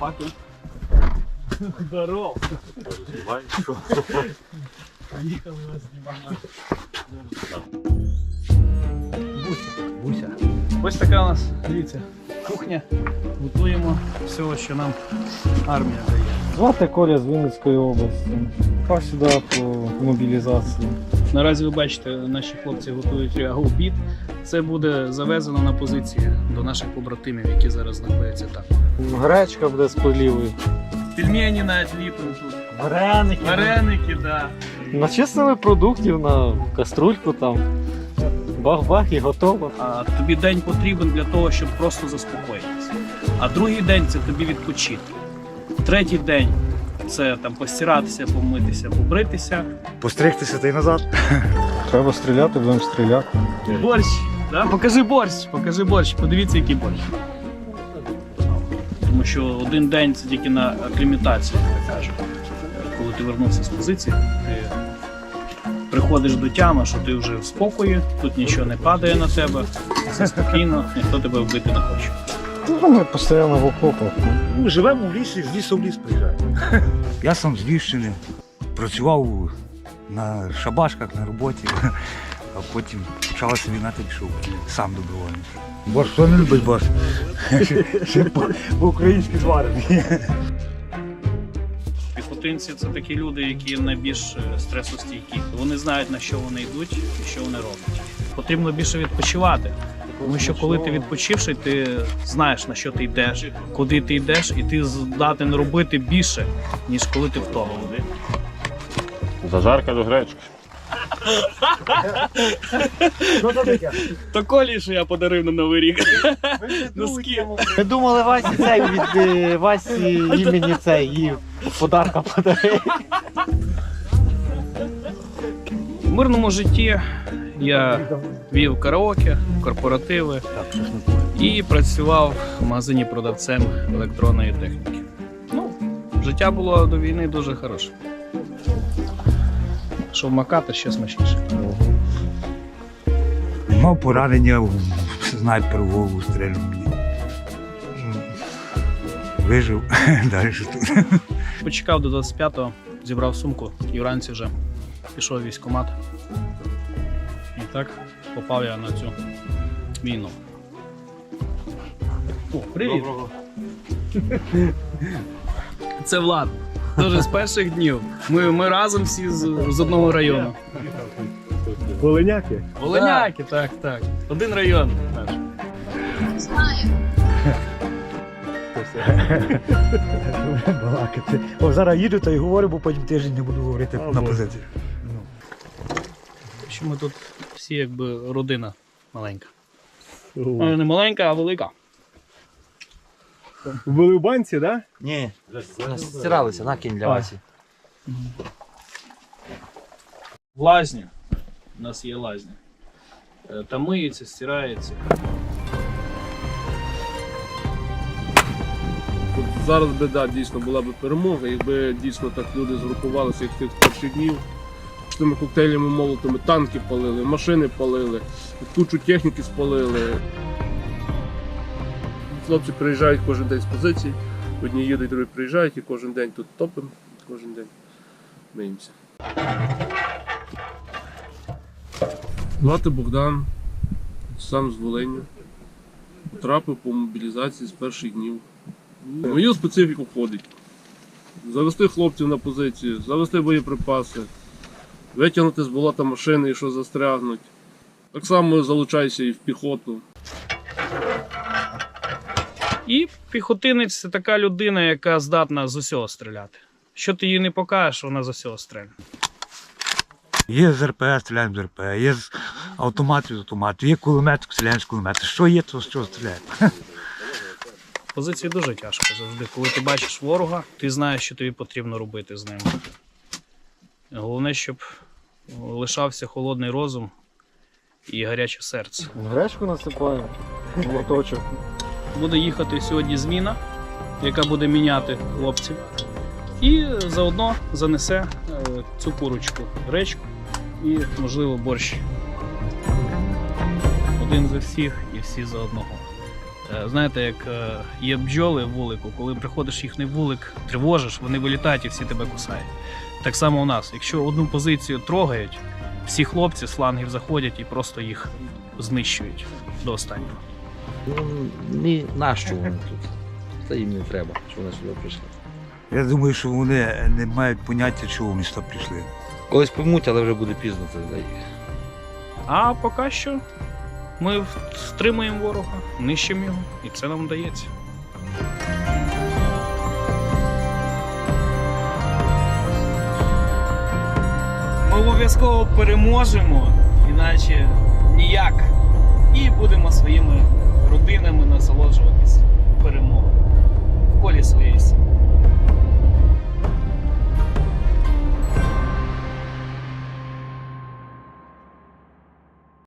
собаки. Здоров! Поїхали вас знімати. Буся. Ось така у нас, дивіться, кухня. Готуємо все, що нам армія дає. Звати Коля з Вінницької області. Пав сюди по мобілізації. Наразі ви бачите, наші хлопці готують обід. Це буде завезено на позиції до наших побратимів, які зараз знаходяться там. Гречка буде з полівою. Пельмені навіть ліпимо тут. Вареники. Вареники, да. Начистили продуктів на каструльку там. Бах-бах і готово. А тобі день потрібен для того, щоб просто заспокоїтися. А другий день це тобі відпочити. Третій день це там постиратися, помитися, побритися. Постригтися та й назад. Треба стріляти, будемо стріляти. Борщ. Да? Покажи борщ, покажи борщ, подивіться, який борщ. Тому що один день це тільки на акліматацію, як я кажу. Коли ти вернувся з позиції, ти приходиш до тями, що ти вже в спокої, тут нічого не падає на тебе, все спокійно, ніхто тебе вбити не хоче. Ну, ми постійно в окопах. Ми живемо в лісі, з лісу в ліс приїжджаємо. Я сам з Львівщини працював на шабашках на роботі, а потім почалася війна та пішов сам добровольно. Борщ, хто не любить борщ? Ще по- по-українськи зварений. Піхотинці це такі люди, які найбільш е, стресостійкі. Вони знають на що вони йдуть і що вони роблять. Потрібно більше відпочивати. Тому що коли ти відпочивший, ти знаєш на що ти йдеш, куди ти йдеш, і ти здатен робити більше, ніж коли ти втомлений. Зажарка до гречки. То колі, що я подарив на новий рік. Носки. Ми думали Васі цей від е, Васі імені цей їй подарка подарив. В мирному житті я вів караоке, корпоративи і працював в магазині продавцем електронної техніки. Ну, життя було до війни дуже хороше. Що вмакати ще смачніше. Мав поранення, снайпер в голову стрельнув мені. Вижив, далі тут. Почекав до 25-го, зібрав сумку і вранці вже пішов в військкомат. І так попав я на цю війну. О, привіт! Це Влад. Дуже з перших днів. Ми, ми разом всі з, з одного району. Волиняки? Волиняки, так, так. Один район наш. Балакати. О, зараз їду та й говорю, бо потім тиждень не буду говорити на позиції. Що ми тут всі якби родина маленька. Ну, Не маленька, а велика. Були в банці, так? Ні, стиралися, накинь для Васі. В лазні. У нас є лазня. Е, Там миється, стирається. От зараз би да, дійсно була б перемога, якби дійсно так люди згрупувалися, як тих перших днів. З коктейлями молотими танки палили, машини палили, кучу техніки спалили. Хлопці приїжджають кожен день з позицій, одні їдуть, другі приїжджають і кожен день тут топимо, кожен день миємося. Звати Богдан, сам з Волині. Потрапив по мобілізації з перших днів. Мою специфіку входить. Завести хлопців на позицію, завести боєприпаси, витягнути з болота машини, що застрягнуть. Так само залучаюся і в піхоту. І піхотинець це така людина, яка здатна з усього стріляти. Що ти їй не покажеш, вона з усього стріляє. Є з РП, стріляємо з РП, є з автоматів з автоматів, є кулемет, стріляємо з кулемету. Що є, то з чого стріляємо. Позиції дуже тяжко завжди. Коли ти бачиш ворога, ти знаєш, що тобі потрібно робити з ним. Головне, щоб лишався холодний розум і гаряче серце. Гречку насипаємо. Лоточок. Буде їхати сьогодні зміна, яка буде міняти хлопців. І заодно занесе е, цю курочку, гречку і, можливо, борщ. Один за всіх і всі за одного. Е, Знаєте, як е, є бджоли в вулику, коли приходиш їхній вулик, тривожиш, вони вилітають і всі тебе кусають. Так само у нас, якщо одну позицію трогають, всі хлопці з флангів заходять і просто їх знищують до останнього. Ну, ні, нащо вони тут? Та їм не треба, що вони сюди прийшли. Я думаю, що вони не мають поняття, чого вони сюди прийшли. Колись поймуть, але вже буде пізно це для їх. А поки що ми стримуємо ворога, нищимо його, і це нам вдається. обов'язково переможемо, іначе ніяк. І будемо своїми родинами.